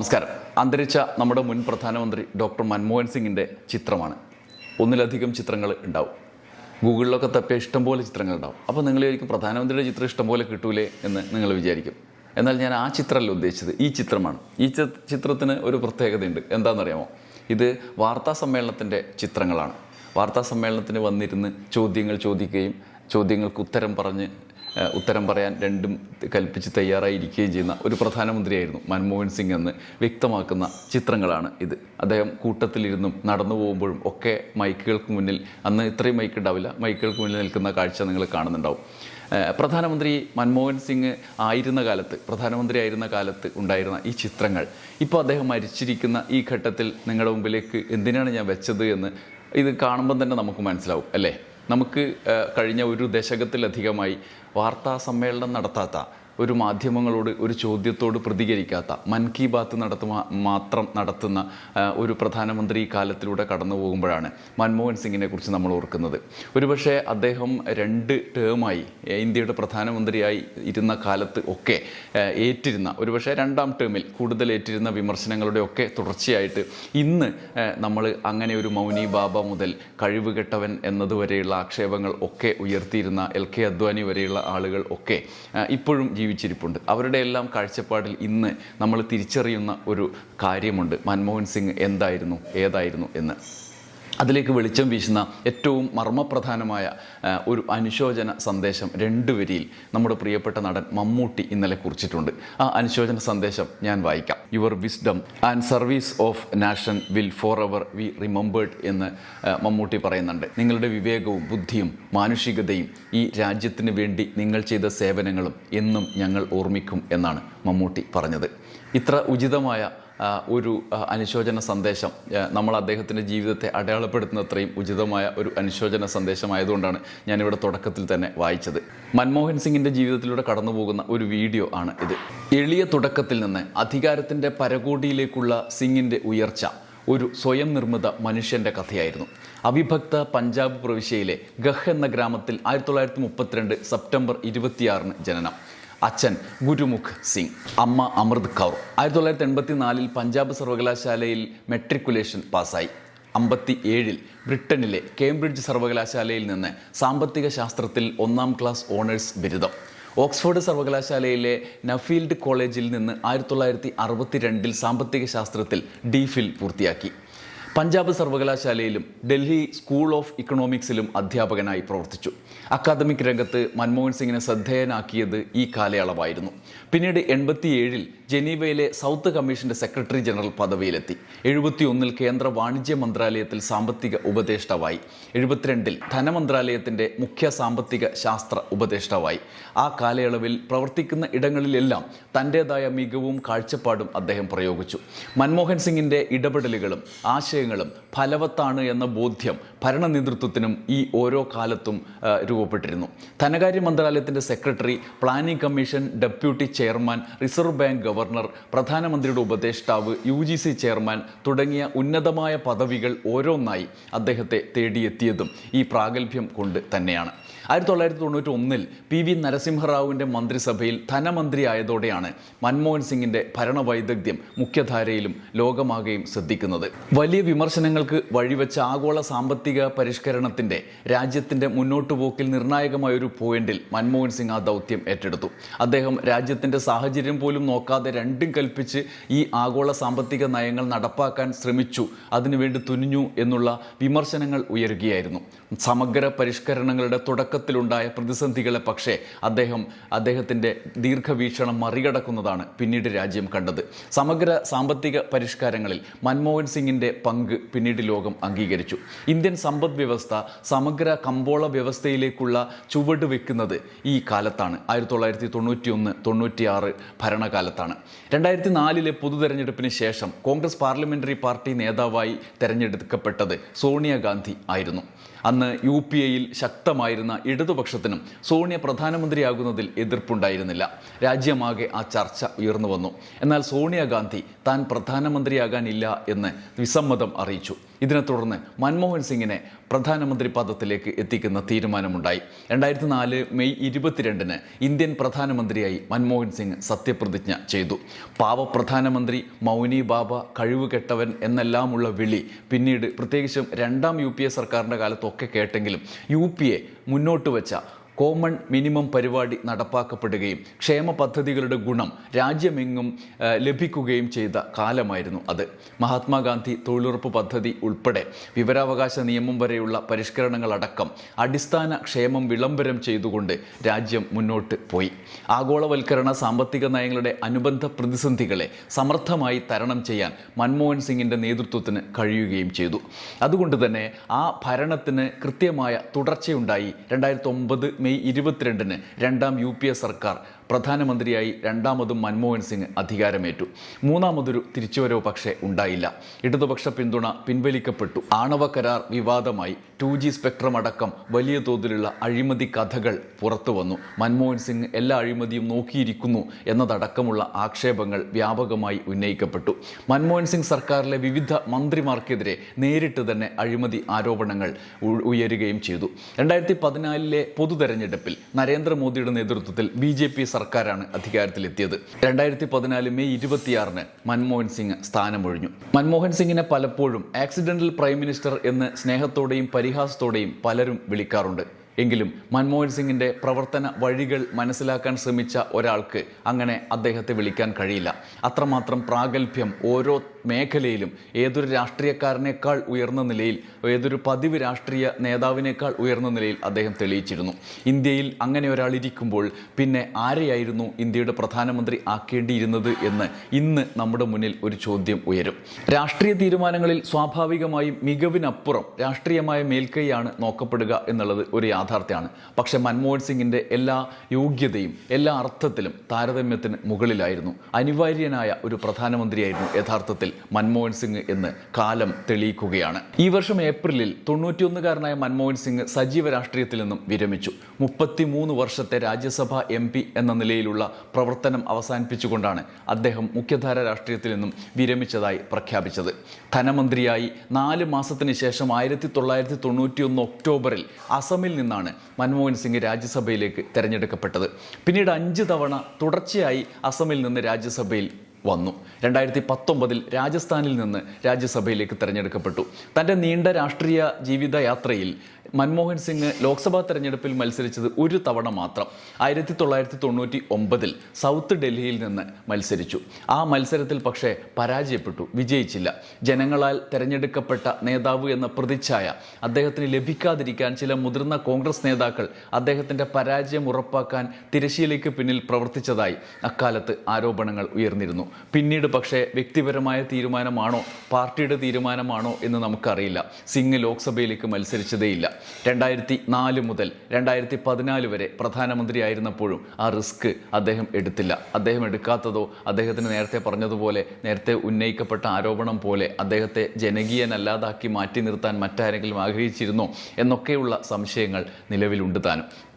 നമസ്കാരം. അന്തരിച്ച നമ്മുടെ മുൻ പ്രധാനമന്ത്രി ഡോക്ടർ മൻമോഹൻ സിംഗിന്റെ ചിത്രമാണ്. ഒന്നിലധികം ചിത്രങ്ങൾ ഉണ്ടാവും. ഗൂഗിളിലൊക്കെ തപ്പിയ ഇഷ്ടംപോലെ ചിത്രങ്ങൾ ഉണ്ടാവും. അപ്പോൾ നിങ്ങൾ വിചാരിക്കും പ്രധാനമന്ത്രിയുടെ ചിത്രം ഇഷ്ടംപോലെ കിട്ടൂലേ എന്ന് നിങ്ങൾ വിചാരിക്കും. എന്നാൽ ഞാൻ ആ ചിത്രമല്ല ഉദ്ദേശിച്ചത്. ഈ ചിത്രമാണ്. ഈ ചിത്രത്തിന് ഒരു പ്രത്യേകതയുണ്ട്. എന്താണെന്നറിയാമോ? ഇത് വാർത്താ സമ്മേളനത്തിന്റെ ചിത്രങ്ങളാണ്. വാർത്താ സമ്മേളനത്തിന് വന്നിരുന്ന് ചോദ്യങ്ങൾ ചോദിക്കുകയും ചോദ്യങ്ങൾക്ക് ഉത്തരം പറഞ്ഞ് ഉത്തരം പറയാൻ രണ്ടും കൽപ്പിച്ച് തയ്യാറായിരിക്കുകയും ചെയ്യുന്ന ഒരു പ്രധാനമന്ത്രിയായിരുന്നു മൻമോഹൻ സിംഗ് എന്ന് വ്യക്തമാക്കുന്ന ചിത്രങ്ങളാണ് ഇത്. അദ്ദേഹം കൂട്ടത്തിലിരുന്നും നടന്നു പോകുമ്പോഴും ഒക്കെ മൈക്കുകൾക്ക് മുന്നിൽ അന്ന് ഇത്രയും മൈക്ക് ഉണ്ടാവില്ല മൈക്കുകൾക്ക് മുന്നിൽ നിൽക്കുന്ന കാഴ്ച നിങ്ങൾ കാണുന്നുണ്ടാവും. പ്രധാനമന്ത്രി മൻമോഹൻ സിംഗ് ആയിരുന്ന കാലത്ത് പ്രധാനമന്ത്രി ആയിരുന്ന കാലത്ത് ഉണ്ടായിരുന്ന ഈ ചിത്രങ്ങൾ ഇപ്പോൾ അദ്ദേഹം മരിച്ചിരിക്കുന്ന ഈ ഘട്ടത്തിൽ നിങ്ങളുടെ മുമ്പിലേക്ക് എന്തിനാണ് ഞാൻ വെച്ചത് എന്ന് ഇത് കാണുമ്പം തന്നെ നമുക്ക് മനസ്സിലാവും അല്ലേ? നമുക്ക് കഴിഞ്ഞ ഒരു ദശകത്തിലധികമായി വാർത്താ സമ്മേളനം നടത്താത്ത ഒരു മാധ്യമങ്ങളോട് ഒരു ചോദ്യത്തോട് പ്രതികരിക്കാത്ത മൻ കി ബാത്ത് നടത്തുക മാത്രം നടത്തുന്ന ഒരു പ്രധാനമന്ത്രി കാലത്തിലൂടെ കടന്നു പോകുമ്പോഴാണ് മൻമോഹൻ സിംഗിനെ കുറിച്ച് നമ്മൾ ഓർക്കുന്നത്. ഒരുപക്ഷെ അദ്ദേഹം രണ്ട് ടേമായി ഇന്ത്യയുടെ പ്രധാനമന്ത്രിയായി ഇരുന്ന കാലത്ത് ഒക്കെ ഏറ്റിരുന്ന ഒരുപക്ഷെ രണ്ടാം ടേമിൽ കൂടുതൽ ഏറ്റിരുന്ന വിമർശനങ്ങളുടെ ഒക്കെ തുടർച്ചയായിട്ട് ഇന്ന് നമ്മൾ അങ്ങനെ ഒരു മൗനി ബാബ മുതൽ കഴിവുകെട്ടവൻ എന്നതുവരെയുള്ള ആക്ഷേപങ്ങൾ ഒക്കെ ഉയർത്തിയിരുന്ന എൽ കെ അദ്വാനി വരെയുള്ള ആളുകൾ ഒക്കെ ഇപ്പോഴും ഇപ്പോഴും ജീവിച്ചിരിപ്പുണ്ട്. അവരുടെ എല്ലാം കാഴ്ചപ്പാടിൽ ഇന്ന് നമ്മൾ തിരിച്ചറിയുന്ന ഒരു കാര്യമുണ്ട്. മൻമോഹൻ സിംഗ് എന്തായിരുന്നു ഏതായിരുന്നു എന്ന്. അതിലേക്ക് വെളിച്ചം വീശുന്ന ഏറ്റവും മർമ്മപ്രധാനമായ ഒരു അനുശോചന സന്ദേശം രണ്ടു വരിയിൽ നമ്മുടെ പ്രിയപ്പെട്ട നടൻ മമ്മൂട്ടി ഇന്നലെ കുറിച്ചിട്ടുണ്ട്. ആ അനുശോചന സന്ദേശം ഞാൻ വായിക്കാം. Your wisdom and service of nation will forever be remembered എന്ന് മമ്മൂട്ടി പറയുന്നുണ്ട്. നിങ്ങളുടെ വിവേകവും ബുദ്ധിയും മാനുഷികതയും ഈ രാജ്യത്തിന് വേണ്ടി നിങ്ങൾ ചെയ്ത സേവനങ്ങളും എന്നും ഞങ്ങൾ ഓർമ്മിക്കും എന്നാണ് മമ്മൂട്ടി പറഞ്ഞത്. ഇത്ര ഉചിതമായ ഒരു അനുശോചന സന്ദേശം. നമ്മൾ അദ്ദേഹത്തിന്റെ ജീവിതത്തെ അടയാളപ്പെടുത്തുന്ന അത്രയും ഉചിതമായ ഒരു അനുശോചന സന്ദേശമായതുകൊണ്ടാണ് ഞാനിവിടെ തുടക്കത്തിൽ തന്നെ വായിച്ചത്. മൻമോഹൻ സിംഗിന്റെ ജീവിതത്തിലൂടെ കടന്നു പോകുന്ന ഒരു വീഡിയോ ആണ് ഇത്. എളിയ തുടക്കത്തിൽ നിന്ന് അധികാരത്തിന്റെ പരകോടിയിലേക്കുള്ള സിംഗിന്റെ ഉയർച്ച ഒരു സ്വയം നിർമ്മിത മനുഷ്യന്റെ കഥയായിരുന്നു. അവിഭക്ത പഞ്ചാബ് പ്രവിശ്യയിലെ ഗഹ് എന്ന ഗ്രാമത്തിൽ ആയിരത്തി തൊള്ളായിരത്തി മുപ്പത്തിരണ്ട് സെപ്റ്റംബർ ഇരുപത്തിയാറിന് ജനനം. അച്ഛൻ ഗുരുമുഖ് സിംഗ് അമ്മ അമൃത് കൗർ. ആയിരത്തി തൊള്ളായിരത്തി എൺപത്തി നാലിൽ പഞ്ചാബ് സർവകലാശാലയിൽ മെട്രിക്കുലേഷൻ പാസ്സായി. അമ്പത്തി ഏഴിൽ ബ്രിട്ടനിലെ കേംബ്രിഡ്ജ് സർവകലാശാലയിൽ നിന്ന് സാമ്പത്തിക ശാസ്ത്രത്തിൽ ഒന്നാം ക്ലാസ് ഓണേഴ്സ് ബിരുദം. ഓക്സ്ഫോർഡ് സർവകലാശാലയിലെ നഫീൽഡ് കോളേജിൽ നിന്ന് ആയിരത്തി തൊള്ളായിരത്തി അറുപത്തി രണ്ടിൽ സാമ്പത്തിക ശാസ്ത്രത്തിൽ ഡി ഫിൽ പൂർത്തിയാക്കി. പഞ്ചാബ് സർവകലാശാലയിലും ഡൽഹി സ്കൂൾ ഓഫ് ഇക്കണോമിക്സിലും അധ്യാപകനായി പ്രവർത്തിച്ചു. അക്കാദമിക് രംഗത്ത് മൻമോഹൻ സിംഗിനെ ശ്രദ്ധേയനാക്കിയത് ഈ കാലയളവായിരുന്നു. പിന്നീട് എൺപത്തിയേഴിൽ ജനീവയിലെ സൗത്ത് കമ്മീഷന്റെ സെക്രട്ടറി ജനറൽ പദവിയിലെത്തി. എഴുപത്തിയൊന്നിൽ കേന്ദ്ര വാണിജ്യ മന്ത്രാലയത്തിൽ സാമ്പത്തിക ഉപദേഷ്ടാവായി. എഴുപത്തിരണ്ടിൽ ധനമന്ത്രാലയത്തിന്റെ മുഖ്യ സാമ്പത്തിക ശാസ്ത്ര ഉപദേഷ്ടാവായി. ആ കാലയളവിൽ പ്രവർത്തിക്കുന്ന ഇടങ്ങളിലെല്ലാം തന്റെതായ മികവും കാഴ്ചപ്പാടും അദ്ദേഹം പ്രയോഗിച്ചു. മൻമോഹൻ സിംഗിന്റെ ഇടപെടലുകളും ആശയങ്ങളും ഫലവത്താണ് എന്ന ബോധ്യം ഭരണ നേതൃത്വത്തിനും ഈ ഓരോ കാലത്തും രൂപപ്പെട്ടിരുന്നു. ധനകാര്യ മന്ത്രാലയത്തിന്റെ secretary planning commission deputy chairman reserve bank governor പ്രധാനമന്ത്രിയുടെ ഉപദേഷ്ടാവ് യു ജി സി ചെയർമാൻ തുടങ്ങിയ ഉന്നതമായ പദവികൾ ഓരോന്നായി അദ്ദേഹത്തെ തേടിയെത്തിയതും ഈ പ്രാഗൽഭ്യം കൊണ്ട് തന്നെയാണ്. ആയിരത്തി തൊള്ളായിരത്തി തൊണ്ണൂറ്റി ഒന്നിൽ പി വി നരസിംഹറാവുവിന്റെ മന്ത്രിസഭയിൽ ധനമന്ത്രിയായതോടെയാണ് മൻമോഹൻ സിംഗിന്റെ ഭരണവൈദഗ്ധ്യം മുഖ്യധാരയിലും ലോകമാകെയും ശ്രദ്ധിക്കുന്നത്. വലിയ വിമർശനങ്ങൾക്ക് വഴിവെച്ച ആഗോള സാമ്പത്തിക പരിഷ്കരണത്തിന്റെ രാജ്യത്തിന്റെ മുന്നോട്ടു പോക്കിൽ ഒരു പോയിന്റിൽ മൻമോഹൻ സിംഗ് ആ ദൗത്യം ഏറ്റെടുത്തു. അദ്ദേഹം രാജ്യത്തിന്റെ സാഹചര്യം പോലും നോക്കാതെ രണ്ടും കൽപ്പിച്ച് ഈ ആഗോള സാമ്പത്തിക നയങ്ങൾ നടപ്പാക്കാൻ ശ്രമിച്ചു അതിനുവേണ്ടി തുനിഞ്ഞു എന്നുള്ള വിമർശനങ്ങൾ ഉയരുകയായിരുന്നു. സമഗ്ര പരിഷ്കരണങ്ങളുടെ തുടക്കത്തിലുണ്ടായ പ്രതിസന്ധികളെ പക്ഷേ അദ്ദേഹം അദ്ദേഹത്തിന്റെ ദീർഘവീക്ഷണം മറികടക്കുന്നതാണ് പിന്നീട് രാജ്യം കണ്ടത്. സമഗ്ര സാമ്പത്തിക പരിഷ്കാരങ്ങളിൽ മൻമോഹൻ സിംഗിന്റെ പങ്ക് പിന്നീട് ലോകം അംഗീകരിച്ചു. ഇന്ത്യൻ സമ്പദ് വ്യവസ്ഥ സമഗ്ര കമ്പോള വ്യവസ്ഥയിലേക്കുള്ള ചുവട് വെക്കുന്നത് ഈ കാലത്താണ്. ആയിരത്തി തൊള്ളായിരത്തി തൊണ്ണൂറ്റി ഒന്ന് തൊണ്ണൂറ്റിയാറ് ഭരണകാലത്താണ്. രണ്ടായിരത്തി നാലിലെ പൊതു തെരഞ്ഞെടുപ്പിന് ശേഷം കോൺഗ്രസ് പാർലമെന്ററി പാർട്ടി നേതാവായി തെരഞ്ഞെടുക്കപ്പെട്ടത് സോണിയാഗാന്ധി ആയിരുന്നു. അന്ന് യു പി എയിൽ ശക്തമായിരുന്ന ഇടതുപക്ഷത്തിനും സോണിയ പ്രധാനമന്ത്രിയാകുന്നതിൽ എതിർപ്പുണ്ടായിരുന്നില്ല. രാജ്യമാകെ ആ ചർച്ച ഉയർന്നു വന്നു. എന്നാൽ സോണിയാഗാന്ധി താൻ പ്രധാനമന്ത്രിയാകാനില്ല എന്ന് വിസമ്മതം അറിയിച്ചു. ഇതിനെ തുടർന്ന് മൻമോഹൻ സിംഗിനെ പ്രധാനമന്ത്രി പദത്തിലേക്ക് എത്തിക്കുന്ന തീരുമാനമുണ്ടായി. രണ്ടായിരത്തി നാല് മെയ് ഇരുപത്തിരണ്ടിന് ഇന്ത്യൻ പ്രധാനമന്ത്രിയായി മൻമോഹൻ സിംഗ് സത്യപ്രതിജ്ഞ ചെയ്തു. പാവ പ്രധാനമന്ത്രി മൗനി ബാബ കഴിവുകെട്ടവൻ എന്നെല്ലാമുള്ള വിളി പിന്നീട് പ്രത്യേകിച്ചും രണ്ടാം യു പി എ സർക്കാരിന്റെ കാലത്തൊക്കെ കേട്ടെങ്കിലും യു പി എ മുന്നോട്ട് വെച്ച കോമൺ മിനിമം പരിപാടി നടപ്പാക്കപ്പെടുകയും ക്ഷേമ പദ്ധതികളുടെ ഗുണം രാജ്യമെങ്ങും ലഭിക്കുകയും ചെയ്ത കാലമായിരുന്നു അത്. മഹാത്മാഗാന്ധി തൊഴിലുറപ്പ് പദ്ധതി ഉൾപ്പെടെ വിവരാവകാശ നിയമം വരെയുള്ള പരിഷ്കരണങ്ങളടക്കം അടിസ്ഥാന ക്ഷേമം വിളംബരം ചെയ്തുകൊണ്ട് രാജ്യം മുന്നോട്ട് പോയി. ആഗോളവൽക്കരണ സാമ്പത്തിക നയങ്ങളുടെ അനുബന്ധ പ്രതിസന്ധികളെ സമർത്ഥമായി തരണം ചെയ്യാൻ മൻമോഹൻ സിംഗിന്റെ നേതൃത്വത്തിന് കഴിയുകയും ചെയ്തു. അതുകൊണ്ട് തന്നെ ആ ഭരണത്തിന് കൃത്യമായ തുടർച്ചയുണ്ടായി. രണ്ടായിരത്തി ഒമ്പത് മെയ് ഇരുപത്തിരണ്ടിന് രണ്ടാം യു പി എ സർക്കാർ പ്രധാനമന്ത്രിയായി രണ്ടാമതും മൻമോഹൻ സിംഗ് അധികാരമേറ്റു. മൂന്നാമതൊരു തിരിച്ചുവരവ് പക്ഷേ ഉണ്ടായില്ല. ഇടതുപക്ഷ പിന്തുണ പിൻവലിക്കപ്പെട്ടു. ആണവ കരാർ വിവാദമായി ടു ജി സ്പെക്ട്രം അടക്കം വലിയ തോതിലുള്ള അഴിമതി കഥകൾ പുറത്തു വന്നു. മൻമോഹൻ സിംഗ് എല്ലാ അഴിമതിയും നോക്കിയിരിക്കുന്നു എന്നതടക്കമുള്ള ആക്ഷേപങ്ങൾ വ്യാപകമായി ഉന്നയിക്കപ്പെട്ടു. മൻമോഹൻ സിംഗ് സർക്കാരിലെ വിവിധ മന്ത്രിമാർക്കെതിരെ നേരിട്ട് തന്നെ അഴിമതി ആരോപണങ്ങൾ ഉയരുകയും ചെയ്തു. രണ്ടായിരത്തി പതിനാലിലെ പൊതു തെരഞ്ഞെടുപ്പിൽ നരേന്ദ്രമോദിയുടെ നേതൃത്വത്തിൽ ബി ജെ പി സർക്കാരാണ് അധികാരത്തിലെത്തിയത്. രണ്ടായിരത്തി പതിനാല് മെയ് ഇരുപത്തിയാറിന് മൻമോഹൻ സിംഗ് സ്ഥാനമൊഴിഞ്ഞു. മൻമോഹൻ സിംഗിനെ പലപ്പോഴും ആക്സിഡന്റൽ പ്രൈം മിനിസ്റ്റർ എന്ന് സ്നേഹത്തോടെയും പരിഹാസത്തോടെയും പലരും വിളിക്കാറുണ്ട്. എങ്കിലും മൻമോഹൻ സിംഗിന്റെ പ്രവർത്തന വഴികൾ മനസ്സിലാക്കാൻ ശ്രമിച്ച ഒരാൾക്ക് അങ്ങനെ അദ്ദേഹത്തെ വിളിക്കാൻ കഴിയില്ല. അത്രമാത്രം പ്രാഗൽഭ്യം ഓരോ മേഖലയിലും ഏതൊരു രാഷ്ട്രീയക്കാരനേക്കാൾ ഉയർന്ന നിലയിൽ ഏതൊരു പതിവ് രാഷ്ട്രീയ നേതാവിനേക്കാൾ ഉയർന്ന നിലയിൽ അദ്ദേഹം തെളിയിച്ചിരുന്നു. ഇന്ത്യയിൽ അങ്ങനെ ഒരാൾ ഇരിക്കുമ്പോൾ പിന്നെ ആരെയായിരുന്നു ഇന്ത്യയുടെ പ്രധാനമന്ത്രി ആക്കേണ്ടിയിരുന്നത് എന്ന് ഇന്ന് നമ്മുടെ മുന്നിൽ ഒരു ചോദ്യം ഉയരും. രാഷ്ട്രീയ തീരുമാനങ്ങളിൽ സ്വാഭാവികമായും മികവിനപ്പുറം രാഷ്ട്രീയമായ മേൽക്കൈയാണ് നോക്കപ്പെടുക എന്നുള്ളത് ഒരു യാഥാർത്ഥ്യമാണ്. പക്ഷെ മൻമോഹൻ സിംഗിന്റെ എല്ലാ യോഗ്യതയും എല്ലാ അർത്ഥത്തിലും താരതമ്യത്തിന് മുകളിലായിരുന്നു. അനിവാര്യനായ ഒരു പ്രധാനമന്ത്രിയായിരുന്നു യഥാർത്ഥത്തിൽ മൻമോഹൻ സിംഗ് എന്ന് കാലം തെളിയിക്കുകയാണ്. ഈ വർഷം ഏപ്രിലിൽ തൊണ്ണൂറ്റിയൊന്നുകാരനായ മൻമോഹൻ സിംഗ് സജീവ രാഷ്ട്രീയത്തിൽ നിന്നും വിരമിച്ചു. മുപ്പത്തിമൂന്ന് വർഷത്തെ രാജ്യസഭ എം പി എന്ന നിലയിലുള്ള പ്രവർത്തനം അവസാനിപ്പിച്ചുകൊണ്ടാണ് അദ്ദേഹം മുഖ്യധാര രാഷ്ട്രീയത്തിൽ നിന്നും വിരമിച്ചതായി പ്രഖ്യാപിച്ചത്. ധനമന്ത്രിയായി നാല് മാസത്തിന് ശേഷം ആയിരത്തി തൊള്ളായിരത്തി തൊണ്ണൂറ്റിയൊന്ന് ഒക്ടോബറിൽ അസമിൽ നിന്നാണ് മൻമോഹൻ സിംഗ് രാജ്യസഭയിലേക്ക് തെരഞ്ഞെടുക്കപ്പെട്ടത്. പിന്നീട് അഞ്ച് തവണ തുടർച്ചയായി അസമിൽ നിന്ന് രാജ്യസഭയിൽ വന്നു. രണ്ടായിരത്തി പത്തൊമ്പതിൽ രാജസ്ഥാനിൽ നിന്ന് രാജ്യസഭയിലേക്ക് തെരഞ്ഞെടുക്കപ്പെട്ടു. തന്റെ നീണ്ട രാഷ്ട്രീയ ജീവിതയാത്രയിൽ മൻമോഹൻ സിംഗ് ലോക്സഭാ തെരഞ്ഞെടുപ്പിൽ മത്സരിച്ചത് ഒരു തവണ മാത്രം. ആയിരത്തി തൊള്ളായിരത്തി തൊണ്ണൂറ്റി ഒമ്പതിൽ സൗത്ത് ഡൽഹിയിൽ നിന്ന് മത്സരിച്ചു. ആ മത്സരത്തിൽ പക്ഷേ പരാജയപ്പെട്ടു വിജയിച്ചില്ല. ജനങ്ങളാൽ തെരഞ്ഞെടുക്കപ്പെട്ട നേതാവ് എന്ന പ്രതിച്ഛായ അദ്ദേഹത്തിന് ലഭിക്കാതിരിക്കാൻ ചില മുതിർന്ന കോൺഗ്രസ് നേതാക്കൾ അദ്ദേഹത്തിന്റെ പരാജയം ഉറപ്പാക്കാൻ തിരശ്ശീലയ്ക്ക് പിന്നിൽ പ്രവർത്തിച്ചതായി അക്കാലത്ത് ആരോപണങ്ങൾ ഉയർന്നിരുന്നു. പിന്നീട് പക്ഷേ വ്യക്തിപരമായ തീരുമാനമാണോ പാർട്ടിയുടെ തീരുമാനമാണോ എന്ന് നമുക്കറിയില്ല. സിംഗ് ലോക്സഭയിലേക്ക് മത്സരിച്ചതേയില്ല. രണ്ടായിരത്തി നാല് മുതൽ രണ്ടായിരത്തി പതിനാല് വരെ പ്രധാനമന്ത്രിയായിരുന്നപ്പോഴും ആ റിസ്ക് അദ്ദേഹം എടുത്തില്ല. അദ്ദേഹം എടുക്കാത്തതോ അദ്ദേഹത്തിന് നേരത്തെ പറഞ്ഞതുപോലെ നേരത്തെ ഉന്നയിക്കപ്പെട്ട ആരോപണം പോലെ അദ്ദേഹത്തെ ജനകീയനല്ലാതാക്കി മാറ്റി നിർത്താൻ മറ്റാരെങ്കിലും ആഗ്രഹിച്ചിരുന്നോ എന്നൊക്കെയുള്ള സംശയങ്ങൾ നിലവിലുണ്ട് താനും.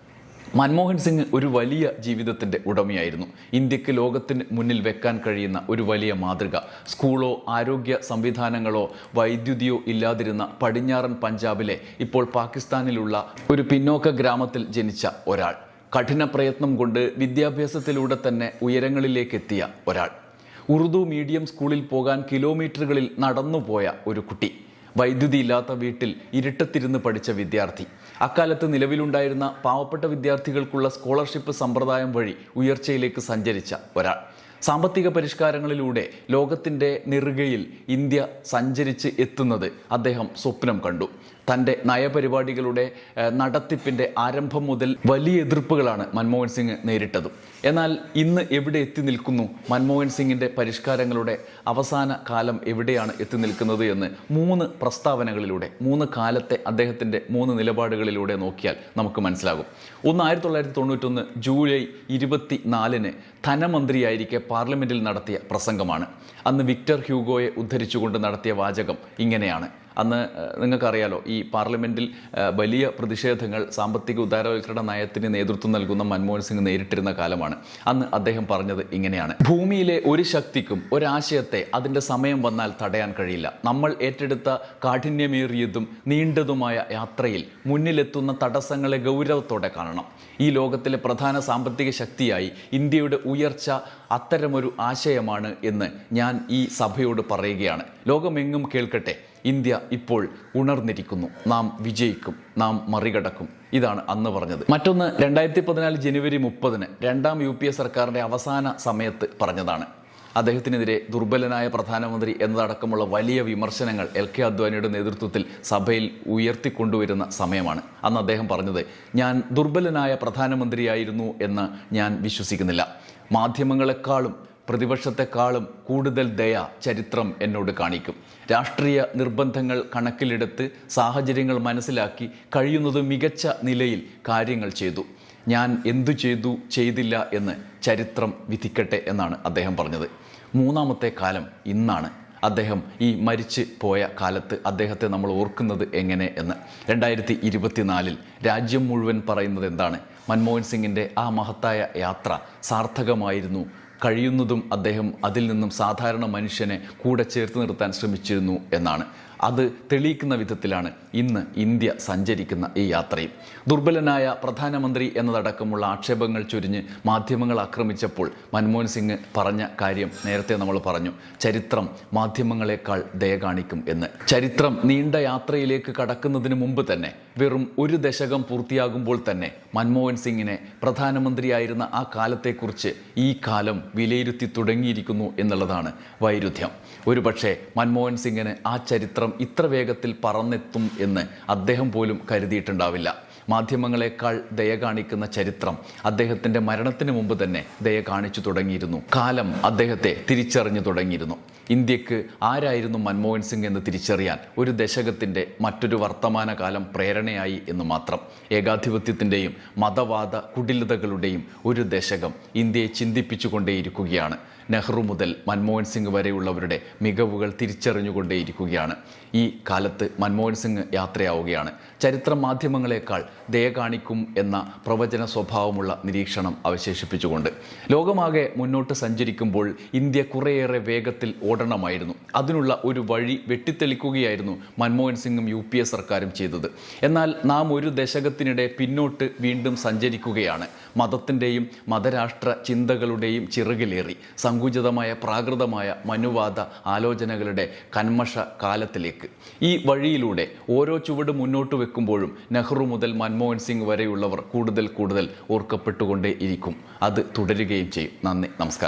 മൻമോഹൻ സിംഗ് ഒരു വലിയ ജീവിതത്തിന്റെ ഉടമയായിരുന്നു. ഇന്ത്യയ്ക്ക് ലോകത്തിന് മുന്നിൽ വെക്കാൻ കഴിയുന്ന ഒരു വലിയ മാതൃക. സ്കൂളോ ആരോഗ്യ സംവിധാനങ്ങളോ വൈദ്യുതിയോ ഇല്ലാതിരുന്ന പടിഞ്ഞാറൻ പഞ്ചാബിലെ ഇപ്പോൾ പാകിസ്ഥാനിലുള്ള ഒരു പിന്നോക്ക ഗ്രാമത്തിൽ ജനിച്ച ഒരാൾ. കഠിന പ്രയത്നം കൊണ്ട് വിദ്യാഭ്യാസത്തിലൂടെ തന്നെ ഉയരങ്ങളിലേക്ക് എത്തിയ ഒരാൾ. ഉറുദു മീഡിയം സ്കൂളിൽ പോകാൻ കിലോമീറ്ററുകളിൽ നടന്നുപോയ ഒരു കുട്ടി. വൈദ്യുതി ഇല്ലാത്ത വീട്ടിൽ ഇരുട്ടത്തിരുന്ന് പഠിച്ച വിദ്യാർത്ഥി. അക്കാലത്ത് നിലവിലുണ്ടായിരുന്ന പാവപ്പെട്ട വിദ്യാർത്ഥികൾക്കുള്ള സ്കോളർഷിപ്പ് സമ്പ്രദായം വഴി ഉയർച്ചയിലേക്ക് സഞ്ചരിച്ച ഒരാൾ. സാമ്പത്തിക പരിഷ്കാരങ്ങളിലൂടെ ലോകത്തിന്റെ നെറുകയിൽ ഇന്ത്യ സഞ്ചരിച്ച് എത്തുന്നത് അദ്ദേഹം സ്വപ്നം കണ്ടു. തന്റെ നയപരിപാടികളുടെ നടത്തിപ്പിന്റെ ആരംഭം മുതൽ വലിയ എതിർപ്പുകളാണ് മൻമോഹൻ സിംഗ് നേരിട്ടത്. എന്നാൽ ഇന്ന് എവിടെ എത്തി നിൽക്കുന്നു? മൻമോഹൻ സിംഗിന്റെ പരിഷ്കാരങ്ങളുടെ അവസാന കാലം എവിടെയാണ് എത്തി നിൽക്കുന്നത് എന്ന് മൂന്ന് പ്രസ്താവനകളിലൂടെ മൂന്ന് കാലത്തെ അദ്ദേഹത്തിന്റെ മൂന്ന് നിലപാടുകളിലൂടെ നോക്കിയാൽ നമുക്ക് മനസ്സിലാകും. ഒന്ന് ആയിരത്തി തൊള്ളായിരത്തി തൊണ്ണൂറ്റൊന്ന് ജൂലൈ ഇരുപത്തി നാലിന് ധനമന്ത്രിയായിരിക്കെ പാർലമെന്റിൽ നടത്തിയ പ്രസംഗമാണ്. അന്ന് വിക്ടർ ഹ്യൂഗോയെ ഉദ്ധരിച്ചുകൊണ്ട് നടത്തിയ വാചകം ഇങ്ങനെയാണ്. അന്ന് നിങ്ങൾക്കറിയാലോ ഈ പാർലമെന്റിൽ വലിയ പ്രതിഷേധങ്ങൾ സാമ്പത്തിക ഉദാരവൽക്കരണ നയത്തിന് നേതൃത്വം നൽകുന്ന മൻമോഹൻ സിംഗ് നേരിട്ടിരുന്ന കാലമാണ്. അന്ന് അദ്ദേഹം പറഞ്ഞത് ഇങ്ങനെയാണ്. ഭൂമിയിലെ ഒരു ശക്തിക്കും ഒരാശയത്തെ അതിന്റെ സമയം വന്നാൽ തടയാൻ കഴിയില്ല. നമ്മൾ ഏറ്റെടുത്ത കാഠിന്യമേറിയതും നീണ്ടതുമായ യാത്രയിൽ മുന്നിലെത്തുന്ന തടസ്സങ്ങളെ ഗൗരവത്തോടെ കാണണം. ഈ ലോകത്തിലെ പ്രധാന സാമ്പത്തിക ശക്തിയായി ഇന്ത്യയുടെ ഉയർച്ച അത്തരമൊരു ആശയമാണ് എന്ന് ഞാൻ ഈ സഭയോട് പറയുകയാണ്. ലോകമെങ്ങും കേൾക്കട്ടെ ഇന്ത്യ ഇപ്പോൾ ഉണർന്നിരിക്കുന്നു. നാം വിജയിക്കും നാം മറികടക്കും. ഇതാണ് അന്ന് പറഞ്ഞത്. മറ്റൊന്ന് രണ്ടായിരത്തി പതിനാല് ജനുവരി മുപ്പതിന് രണ്ടാം യു പി എ സർക്കാരിന്റെ അവസാന സമയത്ത് പറഞ്ഞതാണ്. അദ്ദേഹത്തിനെതിരെ ദുർബലനായ പ്രധാനമന്ത്രി എന്നതടക്കമുള്ള വലിയ വിമർശനങ്ങൾ എൽ കെ അദ്വാനിയുടെ നേതൃത്വത്തിൽ സഭയിൽ ഉയർത്തിക്കൊണ്ടുവരുന്ന സമയമാണ്. അന്ന് അദ്ദേഹം പറഞ്ഞത് ഞാൻ ദുർബലനായ പ്രധാനമന്ത്രിയായിരുന്നു എന്ന് ഞാൻ വിശ്വസിക്കുന്നില്ല. മാധ്യമങ്ങളെക്കാളും പ്രതിപക്ഷത്തെക്കാളും കൂടുതൽ ദയ ചരിത്രം എന്നോട് കാണിക്കും. രാഷ്ട്രീയ നിർബന്ധങ്ങൾ കണക്കിലെടുത്ത് സാഹചര്യങ്ങൾ മനസ്സിലാക്കി കഴിയുന്നത് മികച്ച നിലയിൽ കാര്യങ്ങൾ ചെയ്തു. ഞാൻ എന്തു ചെയ്തു ചെയ്തില്ല എന്ന് ചരിത്രം വിധിക്കട്ടെ എന്നാണ് അദ്ദേഹം പറഞ്ഞത്. മൂന്നാമത്തെ കാലം ഇന്നാണ് അദ്ദേഹം ഈ മരിച്ച് പോയ കാലത്ത് അദ്ദേഹത്തെ നമ്മൾ ഓർക്കുന്നത് എങ്ങനെ എന്ന്. രണ്ടായിരത്തി ഇരുപത്തിനാലിൽ രാജ്യം മുഴുവൻ പറയുന്നത് എന്താണ്? മൻമോഹൻ സിംഗിന്റെ ആ മഹത്തായ യാത്ര സാർത്ഥകമായിരുന്നു കഴിയുന്നതും അദ്ദേഹം അതിൽ നിന്നും സാധാരണ മനുഷ്യനെ കൂടെ ചേർത്ത് നിർത്താൻ ശ്രമിച്ചിരുന്നു എന്നാണ്. അത് തെളിയിക്കുന്ന വിധത്തിലാണ് ഇന്ന് ഇന്ത്യ സഞ്ചരിക്കുന്ന ഈ യാത്രയും. ദുർബലനായ പ്രധാനമന്ത്രി എന്നതടക്കമുള്ള ആക്ഷേപങ്ങൾ ചൊരിഞ്ഞ് മാധ്യമങ്ങൾ ആക്രമിച്ചപ്പോൾ മൻമോഹൻ സിംഗ് പറഞ്ഞ കാര്യം നേരത്തെ നമ്മൾ പറഞ്ഞു. ചരിത്രം മാധ്യമങ്ങളെക്കാൾ ദയ കാണിക്കും എന്ന്. ചരിത്രം നീണ്ട യാത്രയിലേക്ക് കടക്കുന്നതിന് മുമ്പ് തന്നെ വെറും ഒരു ദശകം പൂർത്തിയാകുമ്പോൾ തന്നെ മൻമോഹൻ സിംഗിനെ പ്രധാനമന്ത്രിയായിരുന്ന ആ കാലത്തെക്കുറിച്ച് ഈ കാലം വിലയിരുത്തി തുടങ്ങിയിരിക്കുന്നു എന്നുള്ളതാണ് വൈരുദ്ധ്യം. ഒരുപക്ഷെ മൻമോഹൻ സിംഗിന് ആ ചരിത്രം ഇത്ര വേഗത്തിൽ പറന്നെത്തും എന്ന് അദ്ദേഹം പോലും കരുതിയിട്ടുണ്ടാവില്ല. മാധ്യമങ്ങളെക്കാൾ ദയ കാണിക്കുന്ന ചരിത്രം അദ്ദേഹത്തിന്റെ മരണത്തിന് മുമ്പ് തന്നെ ദയ കാണിച്ചു തുടങ്ങിയിരുന്നു. കാലം അദ്ദേഹത്തെ തിരിച്ചറിഞ്ഞു തുടങ്ങിയിരുന്നു. ഇന്ത്യയ്ക്ക് ആരായിരുന്നു മൻമോഹൻ സിംഗ് എന്ന് തിരിച്ചറിയാൻ ഒരു ദശകത്തിന്റെ മറ്റൊരു വർത്തമാനകാലം പ്രേരണയായി എന്ന് മാത്രം. ഏകാധിപത്യത്തിന്റെയും മതവാദ കുടിലതകളുടെയും ഒരു ദശകം ഇന്ത്യയെ ചിന്തിപ്പിച്ചുകൊണ്ടേയിരിക്കുകയാണ്. നെഹ്റു മുതൽ മൻമോഹൻ സിംഗ് വരെയുള്ളവരുടെ മികവുകൾ തിരിച്ചറിഞ്ഞുകൊണ്ടേയിരിക്കുകയാണ്. ഈ കാലത്ത് മൻമോഹൻ സിംഗ് യാത്രയാവുകയാണ്. ചരിത്ര മാധ്യമങ്ങളെക്കാൾ ദയ കാണിക്കും എന്ന പ്രവചന സ്വഭാവമുള്ള നിരീക്ഷണം അവശേഷിപ്പിച്ചുകൊണ്ട്. ലോകമാകെ മുന്നോട്ട് സഞ്ചരിക്കുമ്പോൾ ഇന്ത്യ കുറേയേറെ വേഗത്തിൽ ഓടണമായിരുന്നു. അതിനുള്ള ഒരു വഴി വെട്ടിത്തെളിക്കുകയായിരുന്നു മൻമോഹൻ സിംഗും യു പി എ സർക്കാരും ചെയ്തത്. എന്നാൽ നാം ഒരു ദശകത്തിനിടെ പിന്നോട്ട് വീണ്ടും സഞ്ചരിക്കുകയാണ്. മതത്തിന്റെയും മതരാഷ്ട്ര ചിന്തകളുടെയും ചിറകിലേറി. സങ്കുചിതമായ പ്രാകൃതമായ മനുവാദ ആലോചനകളുടെ കന്മഷ കാലത്തിലേക്ക്. ഈ വഴിയിലൂടെ ഓരോ ചുവട് മുന്നോട്ട് വെക്കുമ്പോഴും നെഹ്റു മുതൽ മൻമോഹൻ സിംഗ് വരെയുള്ളവർ കൂടുതൽ കൂടുതൽ ഓർക്കപ്പെട്ടുകൊണ്ടേ ഇരിക്കും അത് തുടരുകയും ചെയ്യും. നന്ദി. നമസ്കാരം.